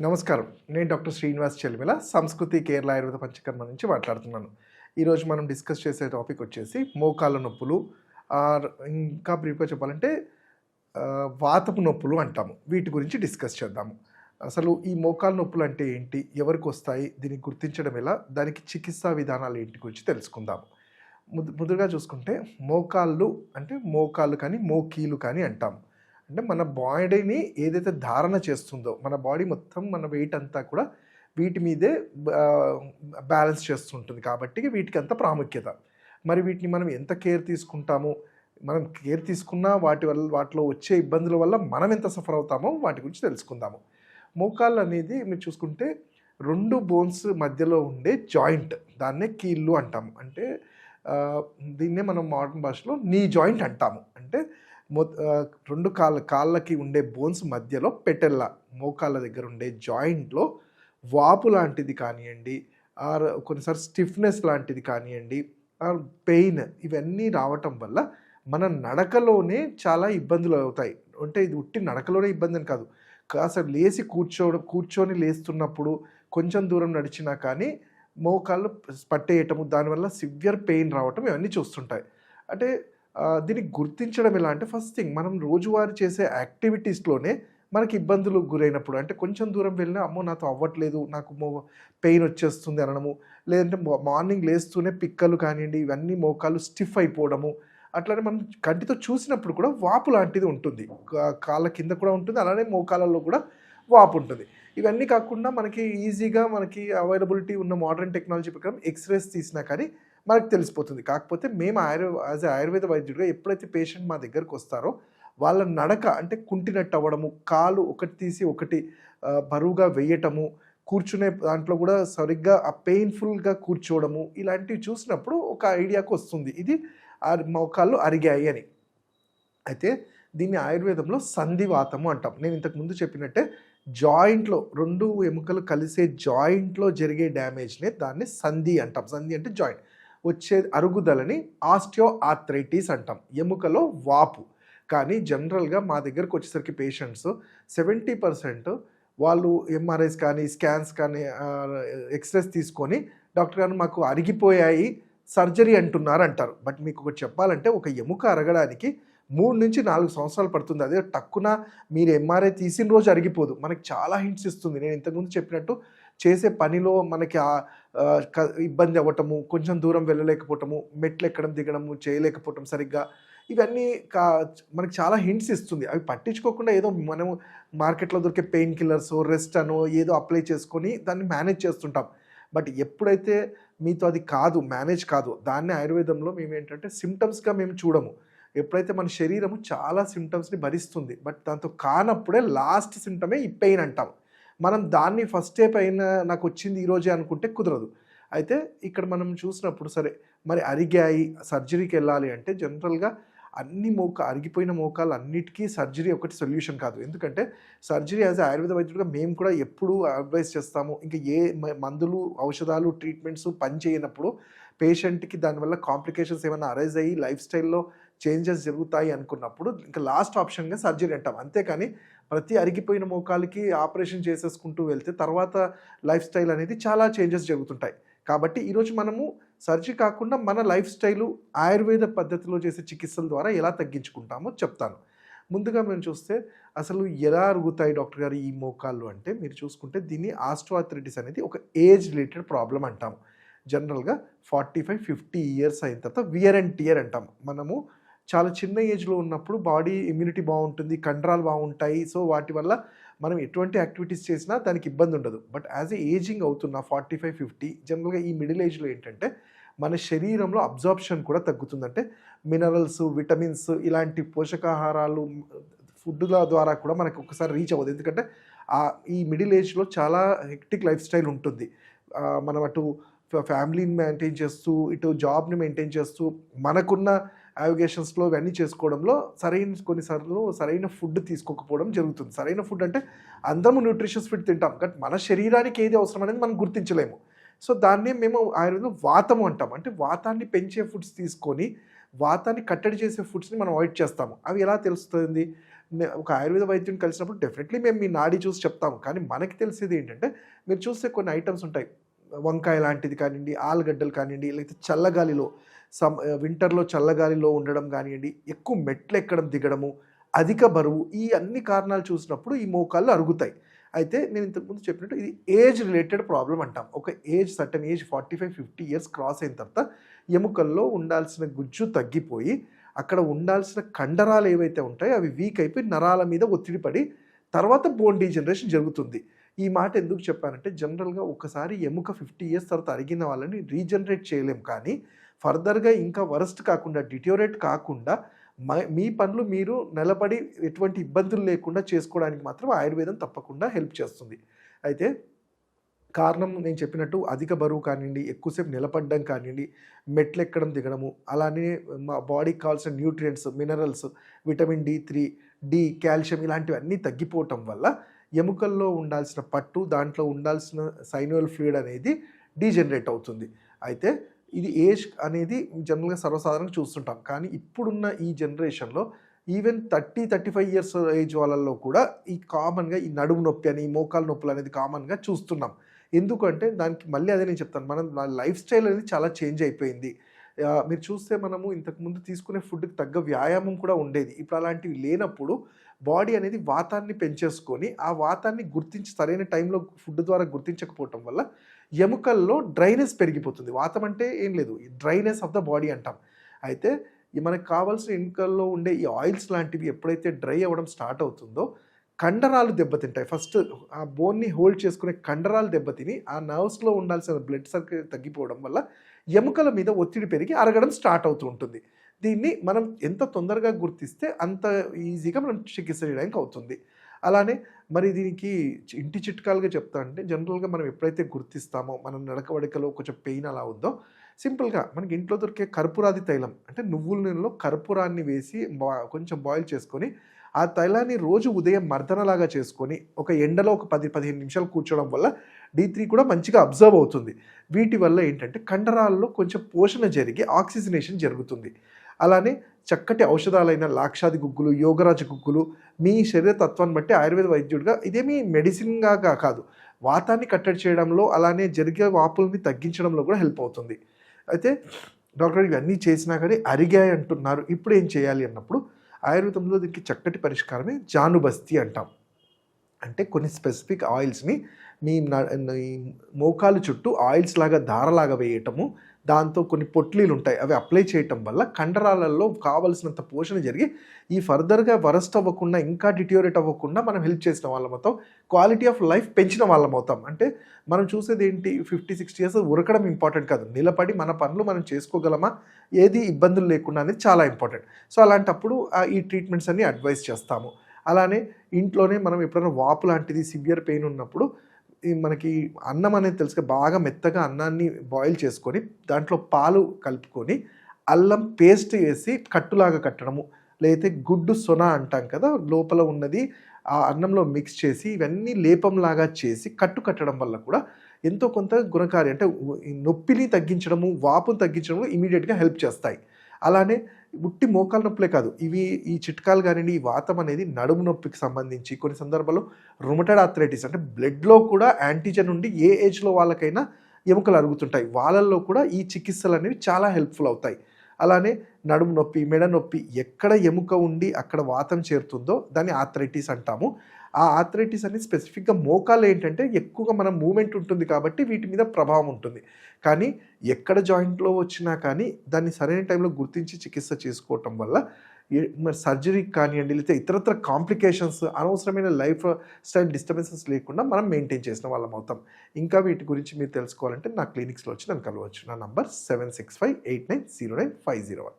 నమస్కారం. నేను డాక్టర్ శ్రీనివాస్ చెల్మిల సంస్కృతి కేరళ ఆయుర్వేద పంచకర్మ నుంచి మాట్లాడుతున్నాను. ఈరోజు మనం డిస్కస్ చేసే టాపిక్ వచ్చేసి మోకాళ్ళ నొప్పులు ఆర్ ఇంకా బ్రీఫ్గా చెప్పాలంటే వాతపు నొప్పులు అంటాము. వీటి గురించి డిస్కస్ చేద్దాము. అసలు ఈ మోకాళ్ళ నొప్పులు అంటే ఏంటి? ఎవరికి వస్తాయి? దీన్ని గుర్తించడం ఎలా? దానికి చికిత్సా విధానాలు ఏంటి గురించి తెలుసుకుందాము. ముద్దు ముదురుగా చూసుకుంటే మోకాళ్ళు అంటే మోకాళ్ళు కానీ మోకీలు కానీ అంటాము అంటే మన బాడీని ఏదైతే ధారణ చేస్తుందో మన బాడీ మొత్తం మన వెయిట్ అంతా కూడా వీటి మీదే బ్యాలెన్స్ చేస్తుంటుంది. కాబట్టి వీటికి అంత ప్రాముఖ్యత. మరి వీటిని మనం ఎంత కేర్ తీసుకుంటాము? మనం కేర్ తీసుకున్నా వాటి వల్ల వాటిలో వచ్చే ఇబ్బందుల వల్ల మనం ఎంత సఫర్ అవుతామో వాటి గురించి తెలుసుకుందాము. మోకాళ్ళు అనేది మీరు చూసుకుంటే రెండు బోన్స్ మధ్యలో ఉండే జాయింట్ దాన్నే కీళ్ళు అంటాము. అంటే దీన్నే మనం మోడర్న్ భాషలో నీ జాయింట్ అంటాము. అంటే రెండు కాళ్ళ కాళ్ళకి ఉండే బోన్స్ మధ్యలో పెటెల్ల మోకాళ్ళ దగ్గర ఉండే జాయింట్లో వాపు లాంటిది కానివ్వండి ఆర్ కొన్నిసార్లు స్టిఫ్నెస్ లాంటిది కానివ్వండి ఆర్ పెయిన్ ఇవన్నీ రావటం వల్ల మన నడకలోనే చాలా ఇబ్బందులు అవుతాయి. అంటే ఇది ఉట్టి నడకలోనే ఇబ్బంది అని కాదు. కాస్త లేచి కూర్చోవడం కూర్చొని లేస్తున్నప్పుడు కొంచెం దూరం నడిచినా కానీ మోకాళ్ళు పట్టేయటము దానివల్ల సివియర్ పెయిన్ రావటం ఇవన్నీ చూస్తుంటాయి. అంటే దీన్ని గుర్తించడం ఎలా అంటే ఫస్ట్ థింగ్ మనం రోజువారీ చేసే యాక్టివిటీస్లోనే మనకి ఇబ్బందులు గురైనప్పుడు అంటే కొంచెం దూరం వెళ్ళినా అమ్మో నాతో అవ్వట్లేదు నాకు మో పెయిన్ వచ్చేస్తుంది అనడము లేదంటే మార్నింగ్ లేస్తూనే పిక్కలు కానివ్వండి ఇవన్నీ మోకాలు స్టిఫ్ అయిపోవడము అట్లానే మనం కంటితో చూసినప్పుడు కూడా వాపు లాంటిది ఉంటుంది. కాళ్ళ కింద కూడా ఉంటుంది అలానే మోకాళ్ళలో కూడా వాపు ఉంటుంది. ఇవన్నీ కాకుండా మనకి ఈజీగా మనకి అవైలబిలిటీ ఉన్న మోడర్న్ టెక్నాలజీ ప్రకారం ఎక్స్రేస్ తీసినా కానీ మనకు తెలిసిపోతుంది. కాకపోతే మేము ఆయుర్వే యాజ్ ఆయుర్వేద వైద్యుడిగా ఎప్పుడైతే పేషెంట్ మా దగ్గరకు వస్తారో వాళ్ళ నడక అంటే కుంటినట్టు అవ్వడము కాలు ఒకటి తీసి ఒకటి బరువుగా వేయటము కూర్చునే దాంట్లో కూడా సరిగ్గా ఆ పెయిన్ఫుల్గా కూర్చోవడము ఇలాంటివి చూసినప్పుడు ఒక ఐడియాకు వస్తుంది. ఇది ఆ మోకాళ్ళు అరిగాయి అని. అయితే దీన్ని ఆయుర్వేదంలో సంధివాతము అంటాం. నేను ఇంతకు ముందు చెప్పినట్టే జాయింట్లో రెండు ఎముకలు కలిసే జాయింట్లో జరిగే డ్యామేజ్నే దాన్ని సంధి అంటాం. సంధి అంటే జాయింట్. వచ్చే అరుగుదలని ఆస్టియో ఆర్థరైటిస్ అంటాం. ఎముకలో వాపు. కానీ జనరల్గా మా దగ్గరకు వచ్చేసరికి పేషెంట్స్ సెవెంటీ పర్సెంట్ వాళ్ళు ఎంఆర్ఐస్ కానీ స్కాన్స్ కానీ ఎక్స్రేస్ తీసుకొని డాక్టర్ గారు మాకు అరిగిపోయాయి సర్జరీ అంటున్నారు అంటారు. బట్ మీకు ఒకటి చెప్పాలంటే ఒక ఎముక అరగడానికి మూడు నుంచి నాలుగు సంవత్సరాలు పడుతుంది. అదే టక్కున మీరు ఎంఆర్ఐ తీసిన రోజు అరిగిపోదు. మనకి చాలా హింట్స్ ఇస్తుంది. నేను ఇంతకుముందు చెప్పినట్టు చేసే పనిలో మనకి ఆ, ఇబ్బంది అవ్వటము కొంచెం దూరం వెళ్ళలేకపోవటము మెట్లు ఎక్కడం దిగడము చేయలేకపోవటం సరిగ్గా ఇవన్నీ కా మనకి చాలా హింట్స్ ఇస్తుంది. అవి పట్టించుకోకుండా ఏదో మనము మార్కెట్లో దొరికే పెయిన్ కిల్లర్స్ రెస్ట్ అనో ఏదో అప్లై చేసుకొని దాన్ని మేనేజ్ చేస్తుంటాం. బట్ ఎప్పుడైతే మీతో అది కాదు మేనేజ్ కాదు దాన్ని ఆయుర్వేదంలో మేము ఏంటంటే సిమ్టమ్స్గా మేము చూడము. ఎప్పుడైతే మన శరీరము చాలా సిమ్టమ్స్ని భరిస్తుంది బట్ దాంతో కానప్పుడే లాస్ట్ సిమ్టమే ఈ పెయిన్ అంటాం. మనం దాన్ని ఫస్ట్ డే పైన నాకు వచ్చింది ఈరోజే అనుకుంటే కుదరదు. అయితే ఇక్కడ మనం చూసినప్పుడు సరే మరి అరిగాయి సర్జరీకి వెళ్ళాలి అంటే జనరల్గా అన్ని మోక అరిగిపోయిన మోకాలు అన్నిటికీ సర్జరీ ఒకటి సొల్యూషన్ కాదు. ఎందుకంటే సర్జరీ యాజ్ ఆయుర్వేద వైద్యుడిగా మేము కూడా ఎప్పుడూ అడ్వైస్ చేస్తాము. ఇంకా ఏ మందులు ఔషధాలు ట్రీట్మెంట్స్ పని చేయనప్పుడు పేషెంట్కి దానివల్ల కాంప్లికేషన్స్ ఏమైనా అరైజ్ అయ్యి లైఫ్ స్టైల్లో చేంజెస్ జరుగుతాయి అనుకున్నప్పుడు ఇంకా లాస్ట్ ఆప్షన్గా సర్జరీ అంటాం. అంతేకాని ప్రతి అరిగిపోయిన మోకాలకి ఆపరేషన్ చేసేసుకుంటూ వెళ్తే తర్వాత లైఫ్ స్టైల్ అనేది చాలా చేంజెస్ జరుగుతుంటాయి. కాబట్టి ఈరోజు మనము సర్జరీ కాకుండా మన లైఫ్ స్టైలు ఆయుర్వేద పద్ధతిలో చేసే చికిత్సల ద్వారా ఎలా తగ్గించుకుంటామో చెప్తాను. ముందుగా మేము చూస్తే అసలు ఎలా అరుగుతాయి డాక్టర్ గారు ఈ మోకాళ్ళు అంటే మీరు చూసుకుంటే దీన్ని ఆస్ట్రోఆర్థరైటిస్ అనేది ఒక ఏజ్ రిలేటెడ్ ప్రాబ్లం అంటాము. జనరల్గా ఫార్టీ ఫైవ్ ఫిఫ్టీ ఇయర్స్ అయిన తర్వాత వియర్ అండ్ టియర్ అంటాం మనము చాలా చిన్న ఏజ్లో ఉన్నప్పుడు బాడీ ఇమ్యూనిటీ బాగుంటుంది కండరాలు బాగుంటాయి. సో వాటి వల్ల మనం ఎటువంటి యాక్టివిటీస్ చేసినా దానికి ఇబ్బంది ఉండదు. బట్ యాజ్ ఏ ఏజింగ్ అవుతున్న ఫార్టీ ఫైవ్ ఫిఫ్టీ జనరల్గా ఈ మిడిల్ ఏజ్లో ఏంటంటే మన శరీరంలో అబ్జార్ప్షన్ కూడా తగ్గుతుందంటే మినరల్స్ విటమిన్స్ ఇలాంటి పోషకాహారాలు ఫుడ్ల ద్వారా కూడా మనకు ఒకసారి రీచ్ అవ్వదు. ఎందుకంటే ఈ మిడిల్ ఏజ్లో చాలా హెక్టిక్ లైఫ్ స్టైల్ ఉంటుంది. మనం అటు ఫ్యామిలీని మెయింటైన్ చేస్తూ ఇటు జాబ్ని మెయింటైన్ చేస్తూ మనకున్న యావిగేషన్స్లో ఇవన్నీ చేసుకోవడంలో సరైన కొన్నిసార్లు సరైన ఫుడ్ తీసుకోకపోవడం జరుగుతుంది. సరైన ఫుడ్ అంటే అందరము న్యూట్రిషన్స్ ఫుడ్ తింటాం బట్ మన శరీరానికి ఏది అవసరం అనేది మనం గుర్తించలేము. సో దాన్ని మేము ఆయుర్వేదం వాతము అంటాం అంటే వాతాన్ని పెంచే ఫుడ్స్ తీసుకొని వాతాన్ని కట్టడి చేసే ఫుడ్స్ని మనం అవాయిడ్ చేస్తాము. అవి ఎలా తెలుస్తుంది? ఒక ఆయుర్వేద వైద్యుని కలిసినప్పుడు డెఫినెట్లీ మేము మీ నాడి చూసి చెప్తాము. కానీ మనకి తెలిసేది ఏంటంటే మీరు చూస్తే కొన్ని ఐటమ్స్ ఉంటాయి. వంకాయ లాంటిది కానివ్వండి ఆలుగడ్డలు కానివ్వండి లేకపోతే చల్లగాలిలో సమ్ వింటర్లో చల్లగాలిలో ఉండడం కానివ్వండి ఎక్కువ మెట్లు ఎక్కడం దిగడము అధిక బరువు ఈ అన్ని కారణాలు చూసినప్పుడు ఈ మోకాళ్ళు అరుగుతాయి. అయితే నేను ఇంతకుముందు చెప్పినట్టు ఇది ఏజ్ రిలేటెడ్ ప్రాబ్లం అంటాం. ఒక age certain age forty five fifty years cross అయిన తర్వాత ఎముకల్లో ఉండాల్సిన గుజ్జు తగ్గిపోయి అక్కడ ఉండాల్సిన కండరాలు ఏవైతే ఉంటాయో అవి వీక్ అయిపోయి నరాల మీద ఒత్తిడి పడి తర్వాత బోన్ డీజనరేషన్ జరుగుతుంది. ఈ మాట ఎందుకు చెప్పానంటే జనరల్గా ఒకసారి ఎముక ఫిఫ్టీ ఇయర్స్ తర్వాత అరిగిన వాళ్ళని రీజనరేట్ చేయలేం. కానీ ఫర్దర్గా ఇంకా వరస్ట్ కాకుండా డిటోరేట్ కాకుండా మ- మీ పనులు మీరు నిలబడి ఎటువంటి ఇబ్బందులు లేకుండా చేసుకోవడానికి మాత్రం ఆయుర్వేదం తప్పకుండా హెల్ప్ చేస్తుంది. అయితే కారణం నేను చెప్పినట్టు అధిక బరువు కానివ్వండి ఎక్కువసేపు నిలబడడం కానివ్వండి మెట్లు ఎక్కడం దిగడము అలానే మా బాడీకి కావాల్సిన nutrients minerals vitamin D three D calcium ఇలాంటివన్నీ తగ్గిపోవటం వల్ల ఎముకల్లో ఉండాల్సిన పట్టు దాంట్లో ఉండాల్సిన సైనువల్ ఫ్లూయిడ్ అనేది డీజనరేట్ అవుతుంది. అయితే ఇది ఏజ్ అనేది జనరల్గా సర్వసాధారణంగా చూస్తుంటాం. కానీ ఇప్పుడున్న ఈ జనరేషన్లో even thirty thirty five years age వాళ్ళల్లో కూడా ఈ కామన్గా ఈ నడుము నొప్పి అని ఈ మోకాలు నొప్పులు అనేది కామన్గా చూస్తున్నాం. ఎందుకంటే దానికి మళ్ళీ అదే నేను చెప్తాను. మనం లైఫ్ స్టైల్ అనేది చాలా చేంజ్ అయిపోయింది. మీరు చూస్తే మనము ఇంతకుముందు తీసుకునే ఫుడ్కి తగ్గ వ్యాయామం కూడా ఉండేది. ఇప్పుడు అలాంటివి లేనప్పుడు బాడీ అనేది వాతాన్ని పెంచేసుకొని ఆ వాతాన్ని గుర్తించి సరైన టైంలో ఫుడ్ ద్వారా గుర్తించకపోవటం వల్ల ఎముకల్లో డ్రైనెస్ పెరిగిపోతుంది. వాతం అంటే ఏం లేదు. డ్రైనెస్ ఆఫ్ ద బాడీ అంటాం. అయితే ఈ మనకు కావాల్సిన ఎముకల్లో ఉండే ఈ ఆయిల్స్ లాంటివి ఎప్పుడైతే డ్రై అవ్వడం స్టార్ట్ అవుతుందో కండరాలు దెబ్బతింటాయి. ఫస్ట్ ఆ బోన్ని హోల్డ్ చేసుకునే కండరాలు దెబ్బతిని ఆ నర్వ్స్లో ఉండాల్సిన బ్లడ్ సర్కిల్ తగ్గిపోవడం వల్ల ఎముకల మీద ఒత్తిడి పెరిగి అరగడం స్టార్ట్ అవుతూ ఉంటుంది. దీన్ని మనం ఎంత తొందరగా గుర్తిస్తే అంత ఈజీగా మనం చికిత్స చేయడానికి అవుతుంది. అలానే మరి దీనికి ఇంటి చిట్కాలుగా చెప్తా అంటే జనరల్గా మనం ఎప్పుడైతే గుర్తిస్తామో మనం నడకవడికలో కొంచెం పెయిన్ అలా ఉందో సింపుల్గా మనకి ఇంట్లో దొరికే కర్పూరాది తైలం అంటే నువ్వుల నూనెలో కర్పూరాన్ని వేసి బా- కొంచెం బాయిల్ చేసుకొని ఆ తైలాన్ని రోజు ఉదయం మర్దనలాగా చేసుకొని ఒక ఎండలో ఒక పది పదిహేను నిమిషాలు కూర్చోవడం వల్ల డి త్రీ కూడా మంచిగా అబ్జర్వ్ అవుతుంది. వీటి వల్ల ఏంటంటే కండరాల్లో కొంచెం పోషణ జరిగి ఆక్సిజనేషన్ జరుగుతుంది. అలానే చక్కటి ఔషధాలైన లాక్షాది గుగ్గులు యోగరాజ గుగ్గులు మీ శరీర తత్వాన్ని బట్టి ఆయుర్వేద వైద్యుడిగా ఇదేమీ మెడిసిన్గా కాదు. వాతాన్ని కట్టడి చేయడంలో అలానే జరిగే వాపుల్ని తగ్గించడంలో కూడా హెల్ప్ అవుతుంది. అయితే డాక్టర్ ఇవన్నీ చేసినా కానీ అరిగాయి అంటున్నారు. ఇప్పుడు ఏం చేయాలి అన్నప్పుడు ఆయుర్వేదంలో దీనికి చక్కటి పరిష్కారమే జానుబస్తి అంటాం. అంటే కొన్ని స్పెసిఫిక్ ఆయిల్స్ని మీ మోకాలు చుట్టూ ఆయిల్స్ లాగా దారలాగా వేయటము దాంతో కొన్ని పొట్లీలు ఉంటాయి అవి అప్లై చేయటం వల్ల కండరాలలో కావలసినంత పోషణ జరిగి ఈ ఫర్దర్గా వరస్ట్ అవ్వకుండా ఇంకా డిటోరేట్ అవ్వకుండా మనం హెల్ప్ చేసిన వాళ్ళం అవుతాం క్వాలిటీ ఆఫ్ లైఫ్ పెంచిన వాళ్ళం అవుతాం. అంటే మనం చూసేది ఏంటి ఫిఫ్టీ సిక్స్టీ ఇయర్స్ ఉరకడం ఇంపార్టెంట్ కాదు. నిలబడి మన పనులు మనం చేసుకోగలమా? ఏది ఇబ్బందులు లేకుండా అనేది చాలా ఇంపార్టెంట్ సో అలాంటప్పుడు ఆ ఈ ట్రీట్మెంట్స్ అన్ని అడ్వైస్ చేస్తాము. అలానే ఇంట్లోనే మనం ఎప్పుడైనా వాపు లాంటిది సివియర్ పెయిన్ ఉన్నప్పుడు మనకి అన్నం అనేది తెలుసు బాగా మెత్తగా అన్నాన్ని బాయిల్ చేసుకొని దాంట్లో పాలు కలుపుకొని అల్లం పేస్ట్ వేసి కట్టులాగా కట్టడము. లేకపోతే గుడ్డు సొన అంటాం కదా లోపల ఉన్నది ఆ అన్నంలో మిక్స్ చేసి ఇవన్నీ లేపంలాగా చేసి కట్టు కట్టడం వల్ల కూడా ఎంతో కొంత గుణకారి అంటే నొప్పిని తగ్గించడము వాపును తగ్గించడము ఇమీడియట్గా హెల్ప్ చేస్తాయి. అలానే ఉట్టి మోకాల నొప్పులే కాదు. ఇవి ఈ చిట్కాలు కానివ్వండి ఈ వాతం అనేది నడుము నొప్పికి సంబంధించి కొన్ని సందర్భాల్లో రుమటెడ్ ఆథరైటిస్ అంటే బ్లడ్లో కూడా యాంటీజన్ ఉండి ఏ ఏజ్లో వాళ్ళకైనా ఎముకలు అరుగుతుంటాయి. వాళ్ళల్లో కూడా ఈ చికిత్సలు అనేవి చాలా హెల్ప్ఫుల్ అవుతాయి. అలానే నడుము నొప్పి మెడ నొప్పి ఎక్కడ ఎముక ఉండి అక్కడ వాతం చేరుతుందో దాన్ని ఆథరైటిస్ అంటాము. ఆ ఆథరైటిస్ అనేది స్పెసిఫిక్గా మోకాలు ఏంటంటే ఎక్కువగా మనం మూమెంట్ ఉంటుంది కాబట్టి వీటి మీద ప్రభావం ఉంటుంది. కానీ ఎక్కడ జాయింట్లో వచ్చినా కానీ దాన్ని సరైన టైంలో గుర్తించి చికిత్స చేసుకోవటం వల్ల మరి సర్జరీ కానివ్వండి లేకపోతే ఇతరత్ర కాంప్లికేషన్స్ అనవసరమైన లైఫ్ స్టైల్ డిస్టర్బెన్సెస్ లేకుండా మనం మెయింటైన్ చేసిన వాళ్ళం అవుతాం. ఇంకా వీటి గురించి మీరు తెలుసుకోవాలంటే నా క్లినిక్స్లో వచ్చి నన్ను కలవచ్చు. నా number seven six five eight nine zero nine five zero one